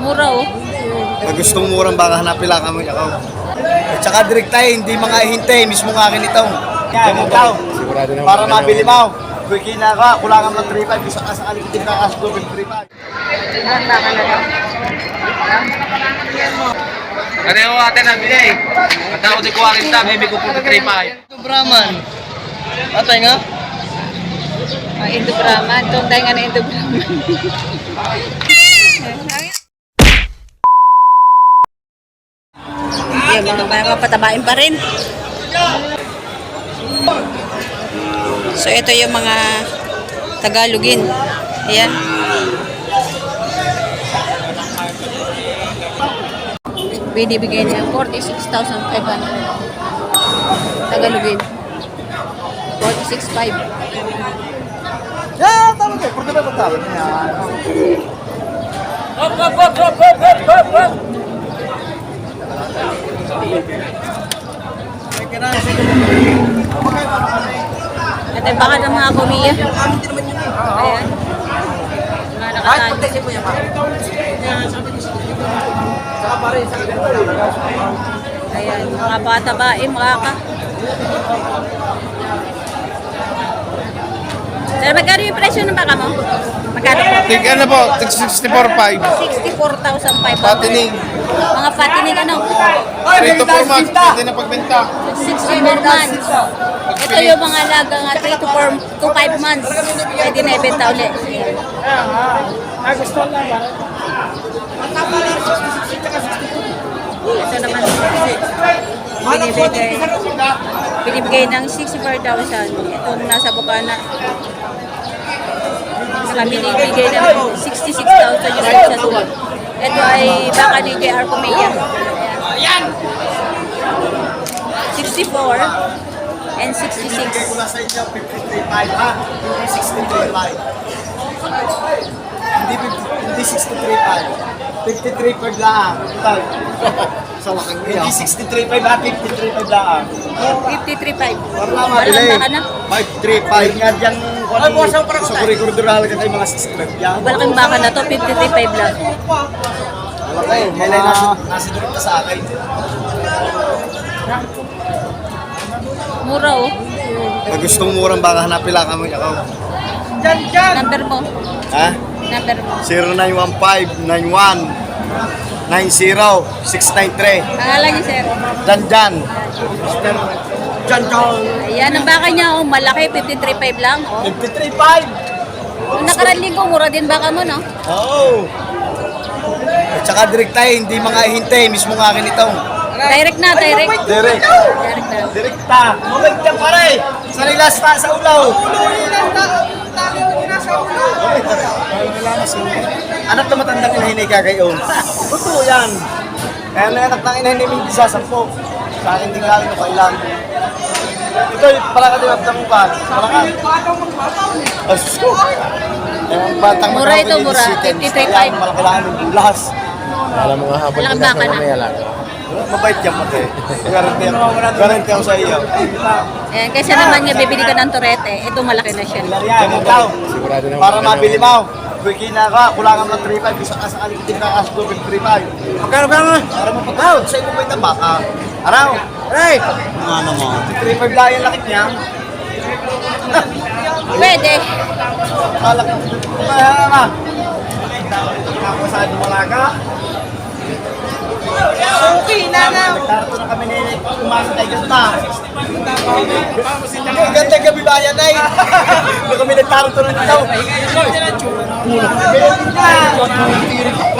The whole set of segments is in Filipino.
Mura oh. Na gustong murang baka hanapin lang kami ako. At saka direct tayo, hindi mga hintay, mismo nga akin ito. Yan, ikaw. Sigurado naman. Para mabili mo. Quickie na ka, kulangan ng 3.5, isa ka sa kalimutin ka kas 3.5. Pareho ate na bigay. At ako rin ta, baby ko po na 3 Brahman. Atay nga? Ah, Indo Brahman. Itong tayo nga na Indo Brahman. Yung mga mga patabain pa rin. So ito yung mga Tagalogin. Ayan. Binibigay niya 46,500. Tagalogin. 46,500. Yeah, tama tayo. Pwede ba pagtawag niya? At baka ng mga kumiya. Ayan. Mga nakatali. Ayan, mga bata ba, eh, mga ka. Sir, magkano yung presyo ng baka mo? Magkano? Tig ano po, tig 64.5. 64,500. Patining. Mga patining ano? 3 to 4 months, pwede na pagbenta. 64 months. Ito yung mga alaga nga 3 to 4 to 5 months. Pwede na ibenta ulit. Ito naman binibigay, binibigay ng 64,000. Itong nasa bukana. Saka binibigay ng 66,000 yung sa tuwag. Ito ay baka ni JR Kumeya. Ayan. 64 and 66. Kung nasa inyo, 53.5 ha? Hindi 63.5. Hindi 50 hindi 63.5. 53 per. Ito. Sa wakang niya. Hindi 63.5 ha, 53.5 lang. 53.5. Para na Parang mabili. baka na. 535 nga dyan. Ay, boss, ang parang sa kuri-kuri halaga tayo mga 65 yan. Malaking baka na to, 53.5 lang. Wala kayo. Kailan nasa, nasa direkta sa akin. Mura oh. Na gustong murang baka hanapin lang kami ako. Number mo. Ha? Number mo. 0915-91-90-693. Pangalan niyo, sir. Jan Jan. Jan Jan. Ayan, ang baka niya, oh, malaki, 53.5 lang. Oh. 53.5. Nung nakaraan linggo, mura din baka mo, no? Oo. At saka direct tayo, hindi mga hintay, mismo nga akin ito. Direct na, direct. Direct. Direct na. Direct ta. Mabait ka pare. Sa rilas ta sa ulaw. Anak na matandang inahinay ka kayo. Totoo yan. Kaya na anak ng inahinay mo hindi sasampo. Sa akin din na kailan. Ito, pala ka din ang mukha. Pala ka. Asus ko. Yung batang Mura ito, mura. 53.5. Malakailangan ng bulas. Alam mo nga habang Walang baka na. may alaga. Mabait yan pati. Garanti ako. Garanti ako sa iyo. Ayan, kasi naman nga, bibili ka ng torete. Ito, malaki na siya. Sigurado naman. Para mabili mo. Quickie na ka, kulangan ng 3.5, isa ka sa kalimutin ka kas 2.35. Magkano ka nga? Para mo pagkaw, sa ito ba yung baka? Araw. Aray! Ano mo? 3.5 lang yung lakit niya. Pwede. Kalak. Kaya ka. Ako sa wala ka. Okay na na. Nagtarto na kami ni Umasa tayo ganda. Hindi, ganda gabi bayan ay. Hindi kami nagtarto na dito.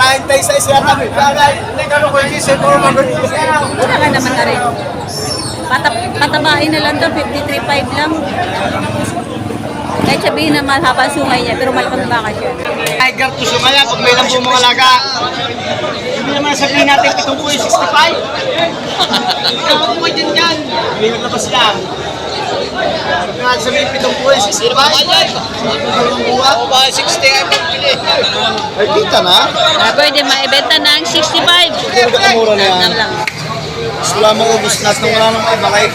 Kain tayo sa isa kami. Bagay. Hindi ka nung kwensi sa mga magaling. Wala ka naman na rin. Patap, patabain na lang to, 53.5 lang. Kahit sabihin na mahaba ang sungay niya, pero malaking baka siya. Tiger to sumaya pag may lambo mga laga. Hindi naman sabihin natin itong buhay 65. Ikaw mo dyan yan. May labas lang. Nga sabihin pitong buhay 65. Ako ba 60 ay pagpili? Ay kita na. Ah, pwede maibenta ng 65. Hindi ka mura na yan. Wala mo ubus na nung wala iba kay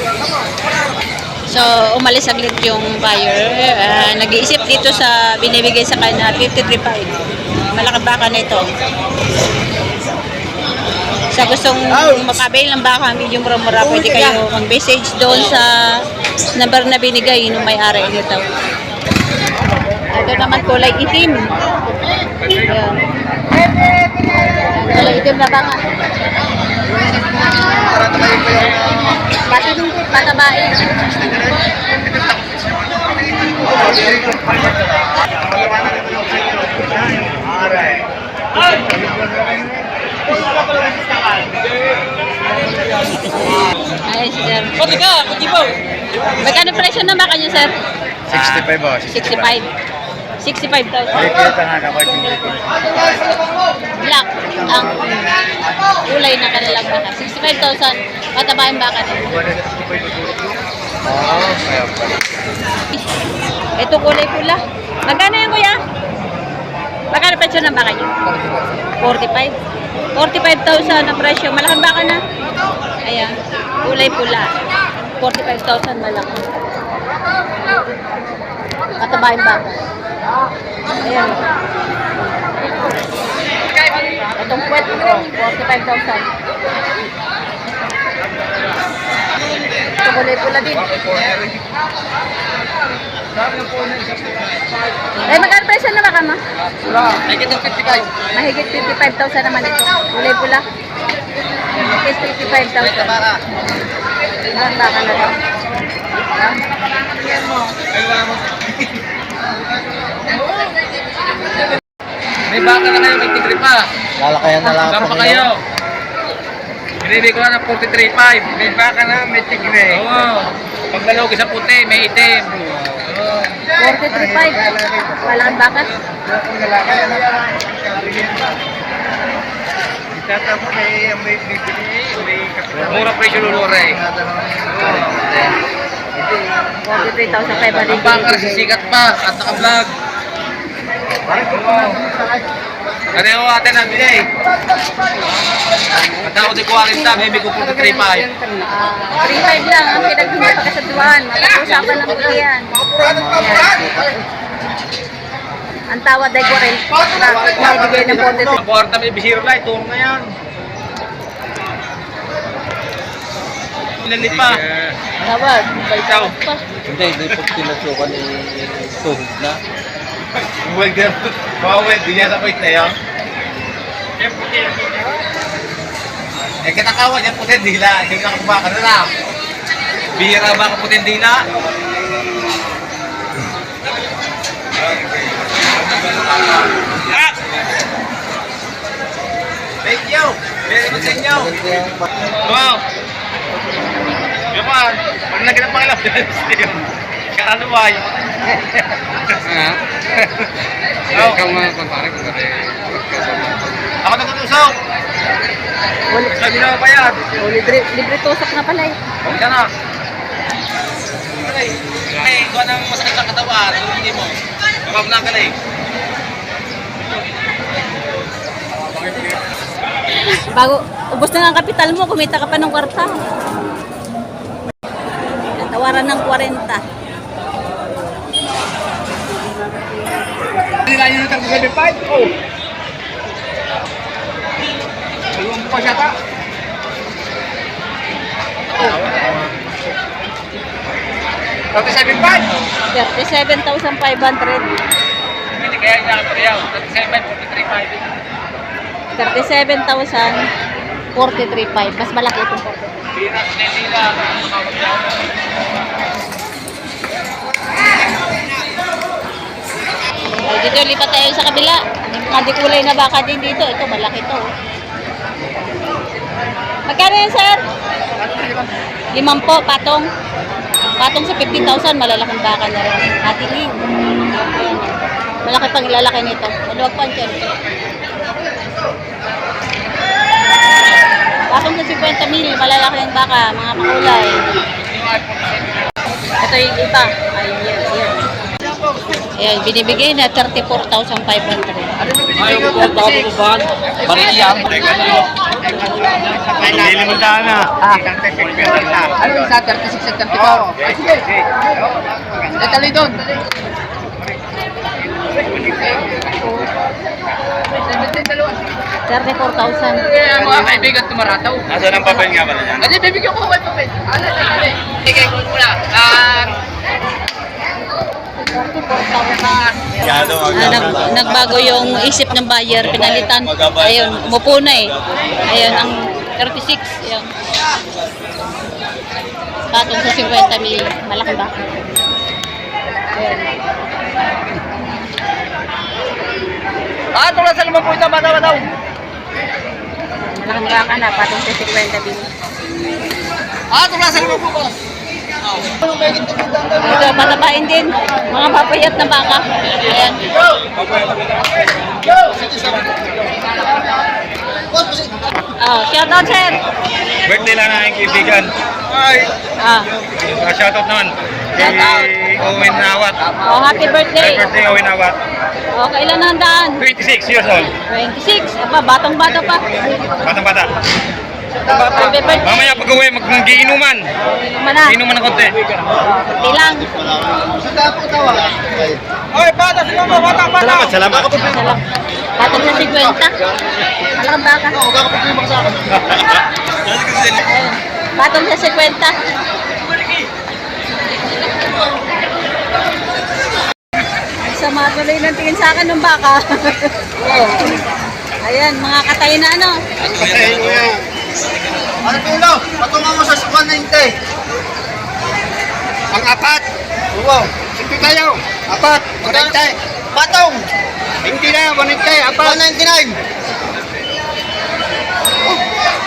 So, umalis saglit yung buyer. Ah, nag-iisip dito sa binibigay sa kanya 53.5. Malaki baka nito. Sa gustong makabail ng baka, medyo mura-mura, pwede kayo mag-message doon sa number na binigay ng may-ari nito. Ito naman kulay itim. Ayan. Kulay itim na baka. Pati din po, patabain. Ay, sir. Pati ka, pati po. Magkano presyo na baka niyo, sir? 65 ba? 65. 65,000. nga ka Black ang kulay na kanilang baka. 65,000. Patabain baka na. Ito kulay pula. Magkano yan, kuya? Magkano presyo ng baka niyo? 45. 45,000 ang presyo. Malaking baka na. Ayan. Kulay pula. 45,000 malaki. Katabahin baka. Ayan. Itong puwet ko, 45,000. Ito kulay pula din. Eh, magkano presyo na baka ma? Mahigit ng 55. Mahigit 55,000 naman ito. Kulay pula. Mahigit 55,000. Ilang baka na ito? May baka na kayo, may tigre pa. Lalakayan na lang Saan pa kayo? Binibig ko na ng 43.5. May baka na, may tigre. Oo. Pag nalog sa puti, may itim. Oo. 43,500. Walang baka. Mura presyo lulure. 43,500. Ang baka na sisikat pa at naka-vlog. Pareho ate na bigay. Matao di 40, baby ko 43.5. Ah, 3,500 lang ang pinaghingi pagkasaduhan. Matag-usapan lang ito yan. Ayan. Ang tawad ay 40. Maibigay ng 43. Ang 40 may bisiro light, tulong na yan. Lalit pa. Tawad. Ikaw. Hindi, hindi po tinusukan ni tuhod na. Welder. Mga welder niya sa point na yan. Eh, katakawa niya putin dila. Hindi ka kumaka na lang. Bihira ba ka putin dila? Thank you. Very good sa inyo. Wow. Yaman. Pag naganap pa kayo, Kaano ba yun? Ha? Oh. Ikaw mga kumpare ko Ako nagtutusaw. Sabi na yan? O, libre, libre tusok na pala eh. Huwag ka na. Ay, ay, ikaw nang masakit sa katawan. Hindi mo. Kapag na ka na eh. Bago, ubos na nga ang kapital mo, kumita ka pa ng kwarta. Tawaran ng 40. Hindi na yun ang 75. Oh. Ayun pa siya ta. Oh. 37.5. 37,500. Hindi kaya niya ako riyaw. 37, 43.5. 37,000. 43.5. Mas malaki itong 43. Bira, sinetila. Makawag Ay, dito, lipat tayo sa kabila. May kulay na baka din dito. Ito, malaki to. Magkano yan, sir? Limang po, patong. Patong sa 50,000, malalaking baka na rin. Hatiling. Ayan. Malaki pang ilalaki nito. Maluwag pa ang tiyan. Patong sa 50 mil, malalaki ang baka, mga pakulay. Ito yung iba. Ayun, yan, yan. Ayan, binibigay na 34,500. Ayaw ko po ako ko ba? Bariyan. Hindi mo na. Ano yung sa 36 at 34? Sige. Natali doon. 34,000. Kaya mga kaibigan tumarataw. Nasaan ang papel nga pala yan? Kasi bibigyan ko kayo papel. Ano. Sige, kung muna. Ah, 34,000. Yado, Ah, nag, nagbago yung isip ng buyer, pinalitan. Ayun, umupo na eh. Ayun, ang 36. Ayun. Patong sa 50 mil. Malaki ba? Ayun. ah, tulad sa limang po ito, bata, bata. Malaking baka na, patong sa 50 mil. Ah, tulad sa limang po ko. Ito, patabain din. Mga papayat na baka. Ayan. Oh, shout out, sir. Birthday lang ng aking kaibigan. Ay! Ah, Uh, shoutout naman. Shout out. Kay Owen Nawat. oh, happy birthday. Happy birthday, Owen Nawat. Oh, kailan na ang daan? 26 years old. 26. Aba, batang-bata pa. Batang-bata. Happy birthday. Mamaya pag uwi, mag-giinuman. Mana, Giinuman ng konti. tilang. Salamat, salamat. Salam. Batang sa 50. Malaking baka. Ayun. Batang sa 50. Sama tuloy ng tingin sa akin ng baka. Ayan, mga katay na ano. Ano pilo? Patungan mo sa 190. Ang apat. Wow. Sige tayo. Apat. Manintay. Patong! Hindi na, manintay. Apat. 199.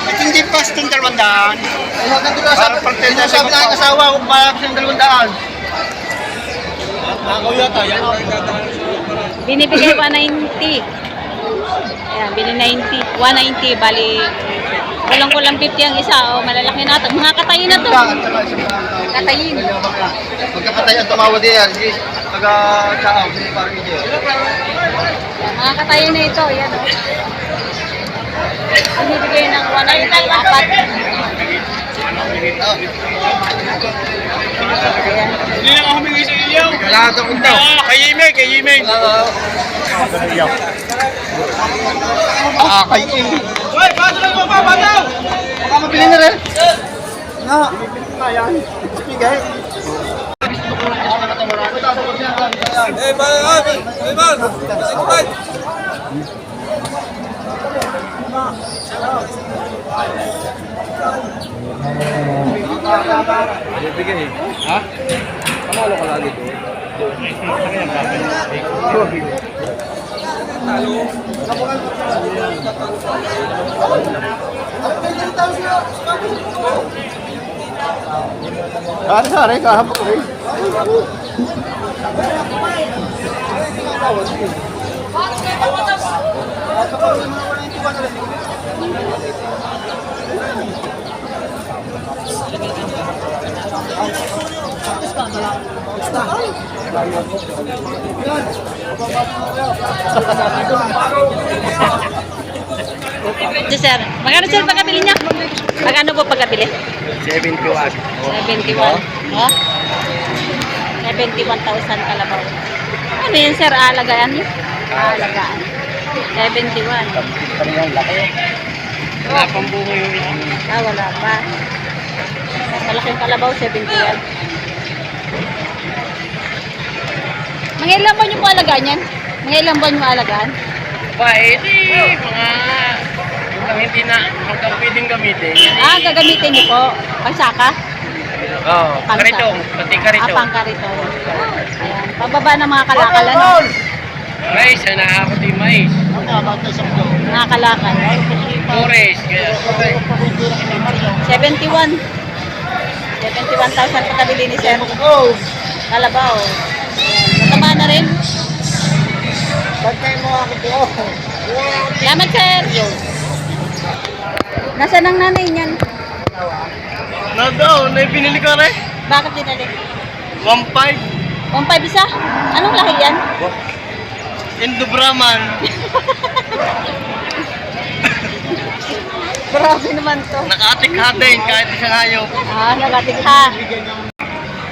At hindi pa sa dalawang daan. Ay, hanggang doon sa sinasabi sa ng aking asawa kung para sa dalawang daan. Binibigay 190. Ayan, bini 90. 190, bali kulang kulang 50 ang isa. O, malalaki na ito. Mga katayin na to. Katayin. Magkakatay ang tumawa din yan. Sige, taga-tsaaw. Sige, parang hindi. Ayan, mga katayin na ito. Ayan, o. Binibigay ng 190. Apat. Ayan. Hindi na ako humingi sa iyo. Lahat ang undaw. Kay Yimeng, kay Yimeng. Ah, kay Amy. Hoy, paso lang mo pa, bataw! Baka mabili na rin. Nga. Nga yan. Bigay. Eh, bala kami. Eh, bala. Ano sa rin, kahapon rin. Ito, sir. Magkano sir pagkabili niya? Magkano po pagkabili? 71. 71. Oh? 71,000 kalabaw. Ano yun sir? Alagaan niyo? Alagaan. 71. Kaniyang laki. Wala pang buho yung Ah, wala pa. Malaking kalabaw, 71. Mga ilang buwan yung po alagaan yan? Mga ilang buwan yung alagaan? Pa, di, mga hanggang hindi na, hanggang pwedeng gamitin. Ah, gagamitin niyo po. Pansaka? Oo, oh, Pangsa. karitong, pati Ah, karitong. pangkarito. Ayan. Pababa ng mga kalakal, ano? Mais, na ako di mais. Mga kalakal. Forest, kaya. 71. 71,000 pagkabili ni Sir. Oh! Kalabaw. Mataba na rin. Bagay mo ako po. Salamat, Sir. Nasaan ang nanay niyan? Nadaw, na binili ko rin. Bakit dinali? 1.5. 1.5 isa? Anong lahi yan? Indo Brahman. Grabe naman to. Nakatik ha din kahit isang hayop. Ah, nagatikha.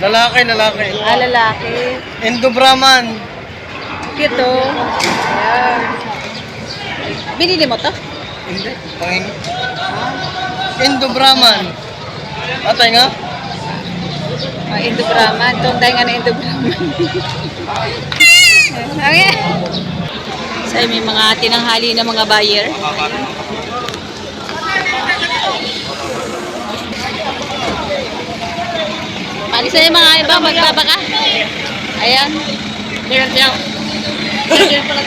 Lalaki, lalaki. Ah, lalaki. Indo Brahman. Cute oh. Ayan. Binili mo to? Hindi. Panging... Indo Brahman. Atay nga? Oh, Indo Brahman. Tunday nga na Indo Brahman. okay. So, may mga tinanghali na mga buyer. Pali sa'yo mga iba, magbabaka. Ayan. Tingnan siya. Tingnan pala